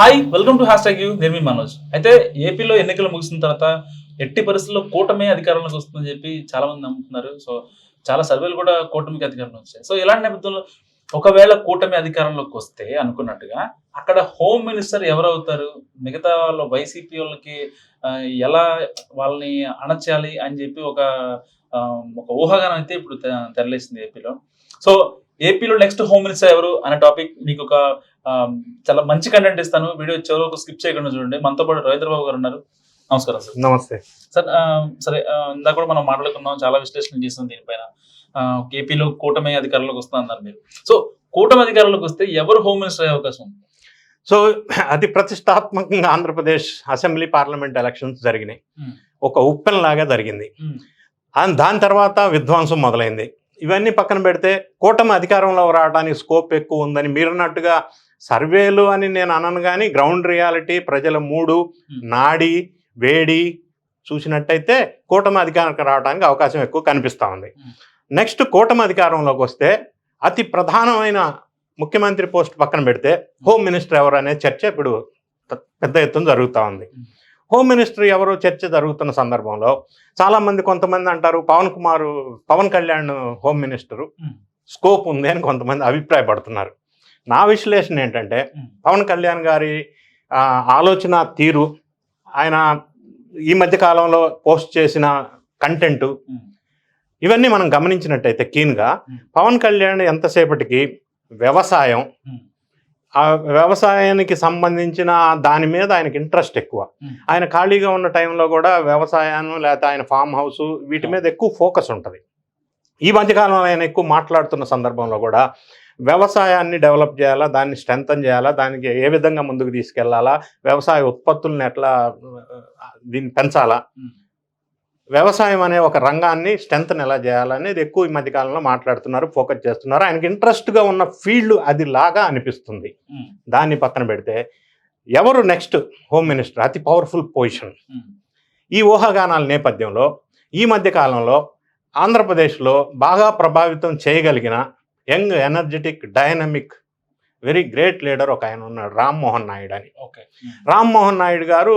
Hi welcome to hashtag you నేను మీ మనోజ్. అయితే ఏపీలో ఎన్నికలు ముగిసిన తర్వాత ఎట్టి పరిస్థితుల్లో కూటమి అధికారంలోకి వస్తుందని చెప్పి చాలా మంది నమ్ముతున్నారు. సో చాలా సర్వేలు కూడా కూటమికి అధికారంలో వచ్చాయి. సో ఇలాంటి నేపథ్యంలో ఒకవేళ కూటమి అధికారంలోకి వస్తే అనుకున్నట్టుగా అక్కడ హోమ్ మినిస్టర్ ఎవరవుతారు? మిగతా వాళ్ళ వైసీపీ వాళ్ళకి ఎలా వాళ్ళని అణచాలి అని చెప్పి ఒక ఒక ఊహాగానం అయితే ఇప్పుడు తెరలేసింది ఏపీలో. సో ఏపీలో నెక్స్ట్ హోమ్ మినిస్టర్ ఎవరు అనే టాపిక్ మీకు ఒక చాలా మంచి కంటెంట్ ఇస్తాను. వీడియో చివరకు స్కిప్ చేయకుండా చూడండి. మనతో పాటు రవీంద్ర బాబు గారు ఉన్నారు. నమస్కారం సార్. నమస్తే. సార్ సరే ఇందాక కూడా మనం మాట్లాడుకున్నాం. చాలా విశ్లేషణ చేసాం దీనిపైన. ఏపీలో కూటమి అధికారంలోకి వస్తుంది అన్నారు మీరు. సో కూటమి అధికారంలోకి వస్తే ఎవరు హోమ్ మినిస్టర్ అయ్యే అవకాశం ఉంది? సో అతి ప్రతిష్టాత్మకంగా ఆంధ్రప్రదేశ్ అసెంబ్లీ పార్లమెంట్ ఎలక్షన్స్ జరిగినాయి. ఒక ఉప్పెనలాగా జరిగింది. Hmm. అండ్ దాని తర్వాత విధ్వంసం మొదలైంది. ఇవన్నీ పక్కన పెడితే కూటమి అధికారంలో రావడానికి స్కోప్ ఎక్కువ ఉందని మీరన్నట్టుగా సర్వేలు అని నేను అనను కానీ గ్రౌండ్ రియాలిటీ ప్రజల మూడు. నాడి వేడి చూసినట్టయితే కూటమి అధికారానికి రావడానికి అవకాశం ఎక్కువ కనిపిస్తూ ఉంది. నెక్స్ట్ కూటమి అధికారంలోకి వస్తే అతి ప్రధానమైన ముఖ్యమంత్రి పోస్ట్ పక్కన పెడితే హోమ్ మినిస్టర్ ఎవరు అనే చర్చ ఇప్పుడు పెద్ద ఎత్తున జరుగుతూ ఉంది. హోమ్ మినిస్టర్ ఎవరు చర్చ జరుగుతున్న సందర్భంలో చాలా మంది కొంతమంది అంటారు Pawan Kumar Pawan Kalyan home minister. Scope ఉంది అని కొంతమంది అభిప్రాయపడుతున్నారు నా విశ్లేషణ ఏంటంటే. పవన్ కళ్యాణ్ గారి ఆలోచన తీరు ఆయన ఈ మధ్య కాలంలో పోస్ట్ చేసిన కంటెంట్. ఇవన్నీ మనం గమనించినట్టయితే కీన్గా. పవన్ కళ్యాణ్ ఎంతసేపటికి వ్యవసాయం. ఆ వ్యవసాయానికి సంబంధించిన దాని మీద ఆయనకి ఇంట్రెస్ట్ ఎక్కువ. ఆయన ఖాళీగా ఉన్న టైంలో కూడా వ్యవసాయాన్ని లేకపోతే ఆయన ఫామ్ హౌస్ వీటి మీద ఎక్కువ ఫోకస్ ఉంటుంది ఈ మధ్యకాలంలో ఆయన ఎక్కువ మాట్లాడుతున్న సందర్భంలో కూడా వ్యవసాయాన్ని డెవలప్ చేయాలా దాన్ని స్ట్రెంథన్ చేయాలా దానికి ఏ విధంగా ముందుకు తీసుకెళ్ళాలా వ్యవసాయ ఉత్పత్తులను ఎట్లా దీన్ని పెంచాలా. వ్యవసాయం అనే ఒక రంగాన్ని స్ట్రెంత్ని ఎలా చేయాలనేది ఎక్కువ ఈ మధ్యకాలంలో మాట్లాడుతున్నారు ఫోకస్ చేస్తున్నారు ఆయనకి ఇంట్రెస్ట్గా ఉన్న ఫీల్డ్ అది లాగా అనిపిస్తుంది. దాన్ని పక్కన పెడితే ఎవరు నెక్స్ట్ హోమ్ మినిస్టర్ అతి పవర్ఫుల్ పొజిషన్. ఈ ఊహాగానాల నేపథ్యంలో ఈ మధ్య కాలంలో ఆంధ్రప్రదేశ్లో బాగా ప్రభావితం చేయగలిగిన young energetic dynamic very great leader ఒక ఆయన ఉన్నాడు రామ్మోహన్ నాయుడు అని ఓకే. రామ్మోహన్ నాయుడు గారు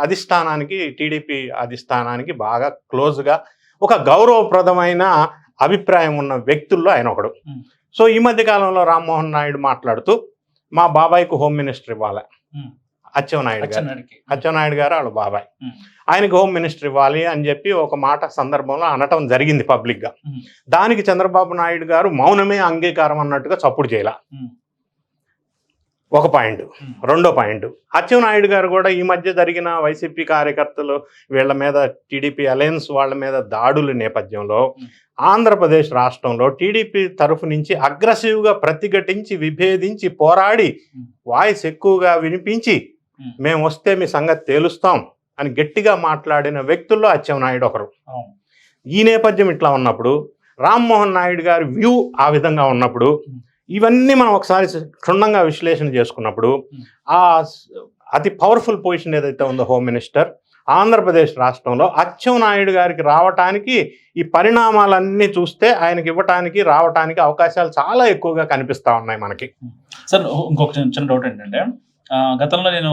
అధిష్టానానికి టీడీపీ అధిష్టానానికి బాగా క్లోజ్గా ఒక గౌరవప్రదమైన అభిప్రాయం ఉన్న వ్యక్తుల్లో ఆయన ఒకడు. సో ఈ మధ్య కాలంలో రామ్మోహన్ నాయుడు మాట్లాడుతూ మా బాబాయ్కు హోమ్ మినిస్టర్ ఇవ్వాలి. అచ్చెన్నాయుడు గారు. అచ్చెన్నాయుడు గారు వాళ్ళ బాబాయ్. ఆయనకి హోమ్ మినిస్టర్ ఇవ్వాలి అని చెప్పి ఒక మాట సందర్భంలో అనటం జరిగింది పబ్లిక్గా. దానికి చంద్రబాబు నాయుడు గారు మౌనమే అంగీకారం అన్నట్టుగా చప్పుడు చేయాల. ఒక పాయింట్. రెండో పాయింట్ అచ్చెన్నాయుడు గారు కూడా ఈ మధ్య జరిగిన వైసీపీ కార్యకర్తలు వీళ్ళ మీద టీడీపీ అలయన్స్ వాళ్ళ మీద దాడుల నేపథ్యంలో. ఆంధ్రప్రదేశ్ రాష్ట్రంలో టీడీపీ తరఫు నుంచి అగ్రెసివ్గా ప్రతిఘటించి విభేదించి పోరాడి. వాయిస్ ఎక్కువగా వినిపించి. మేము వస్తే మీ సంగతి తేలుస్తాం అని గట్టిగా మాట్లాడిన వ్యక్తుల్లో అచ్చెన్నాయుడు ఒకరు. ఈ నేపథ్యం ఇట్లా ఉన్నప్పుడు రామ్మోహన్ నాయుడు గారి వ్యూ ఆ విధంగా ఉన్నప్పుడు. ఇవన్నీ మనం ఒకసారి క్షుణ్ణంగా విశ్లేషణ చేసుకున్నప్పుడు Hmm. ఆ అతి పవర్ఫుల్ పొజిషన్ ఏదైతే ఉందో హోమ్ మినిస్టర్ ఆంధ్రప్రదేశ్ రాష్ట్రంలో అచ్చెం నాయుడు గారికి రావటానికి ఈ పరిణామాలన్నీ చూస్తే ఆయనకి ఇవ్వటానికి రావటానికి అవకాశాలు చాలా ఎక్కువగా కనిపిస్తా ఉన్నాయి మనకి సార్ ఇంకొక చిన్న డౌట్ ఏంటంటే గతంలో నేను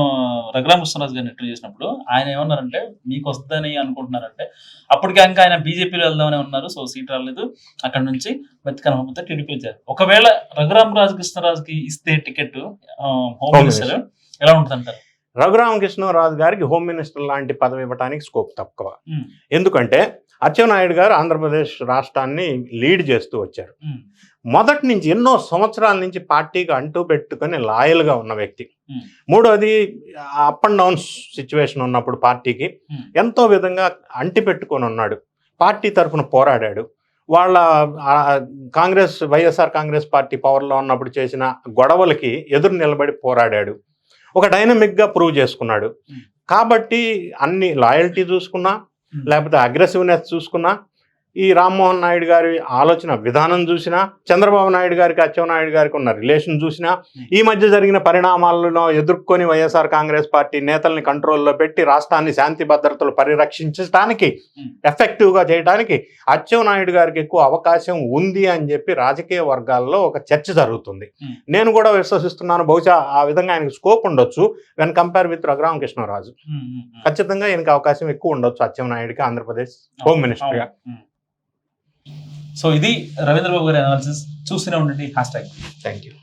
రఘురామ కృష్ణరాజు గారిని ఇంటర్వ్యూ చేసినప్పుడు ఆయన ఏమన్నారంటే మీకు వస్తుందని అనుకుంటున్నారంటే అప్పటికే ఇంకా ఆయన బీజేపీలో వెళ్దామని ఉన్నారు సో సీట్ రాలేదు. అక్కడ నుంచి బతికన మొత్తం టీడీపీ వచ్చారు. ఒకవేళ రఘురామ రాజు కృష్ణరాజుకి ఇస్తే టికెట్ హోమ్ మినిస్టర్ ఎలా ఉంటుంది అంటారు రఘురామకృష్ణరాజు గారికి హోమ్ మినిస్టర్ లాంటి పదవి ఇవ్వడానికి స్కోప్ తక్కువ. ఎందుకంటే అచ్చెన్నాయుడు గారు ఆంధ్రప్రదేశ్ రాష్ట్రాన్ని లీడ్ చేస్తూ వచ్చారు. మొదటి నుంచి ఎన్నో సంవత్సరాల నుంచి పార్టీకి అంటూ పెట్టుకొని లాయల్గా ఉన్న వ్యక్తి. మూడోది అప్ అండ్ డౌన్ సిచ్యువేషన్ ఉన్నప్పుడు పార్టీకి. ఎంతో విధంగా అంటి పెట్టుకొని ఉన్నాడు. పార్టీ తరఫున పోరాడాడు. వాళ్ళ కాంగ్రెస్ వైఎస్ఆర్ కాంగ్రెస్ పార్టీ పవర్లో ఉన్నప్పుడు చేసిన గొడవలకి ఎదురు నిలబడి పోరాడాడు. ఒక డైనమిక్గా ప్రూవ్ చేసుకున్నాడు. కాబట్టి అన్ని లాయల్టీ చూసుకున్నా లేకపోతే అగ్రెసివ్నెస్ చూసుకున్నా ఈ రామ్మోహన్ నాయుడు గారి ఆలోచన విధానం చూసినా చంద్రబాబు నాయుడు గారికి అచ్చెన్నాయుడు గారికి ఉన్న రిలేషన్ చూసినా ఈ మధ్య జరిగిన పరిణామాలను ఎదుర్కొని వైఎస్ఆర్ కాంగ్రెస్ పార్టీ నేతల్ని కంట్రోల్లో పెట్టి రాష్ట్రాన్ని శాంతి భద్రతలు పరిరక్షించడానికి. ఎఫెక్టివ్గా చేయడానికి అచ్చెన్నాయుడు గారికి ఎక్కువ అవకాశం ఉంది అని చెప్పి రాజకీయ వర్గాల్లో ఒక చర్చ జరుగుతుంది. నేను కూడా విశ్వసిస్తున్నాను బహుశా ఆ విధంగా ఆయనకు స్కోప్ ఉండొచ్చు when compare with Raghurama Krishnaraju. ఖచ్చితంగా ఈయనకి అవకాశం ఎక్కువ ఉండొచ్చు అచ్చెన్నాయుడికి ఆంధ్రప్రదేశ్ హోమ్ మినిస్టర్గా. సో ఇది రవీంద్రబాబు గారి అనాలిసిస్ చూస్తూనే ఉండండి. Hash tag thank you